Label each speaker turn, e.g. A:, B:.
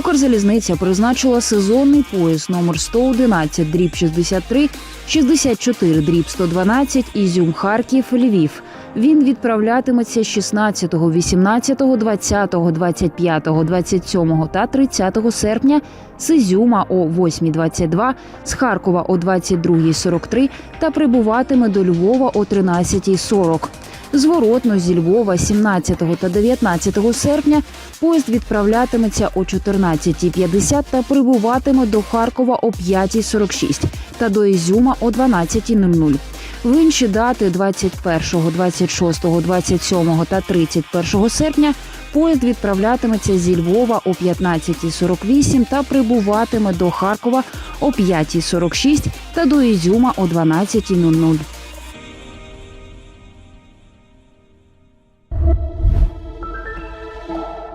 A: Укрзалізниця призначила сезонний поїзд номер 111 дріб 63, 64 дріб 112 Ізюм Харків Львів. Він відправлятиметься 16, 18, 20, 25, 27 та 30 серпня з Ізюма о 8.22, з Харкова о 22.43 та прибуватиме до Львова о 13.40. Зворотно зі Львова 17 та 19 серпня поїзд відправлятиметься о 14.50 та прибуватиме до Харкова о 5.46 та до Ізюма о 12.00. В інші дати 21, 26, 27 та 31 серпня поїзд відправлятиметься зі Львова о 15.48 та прибуватиме до Харкова о 5.46 та до Ізюма о 12.00. thank you.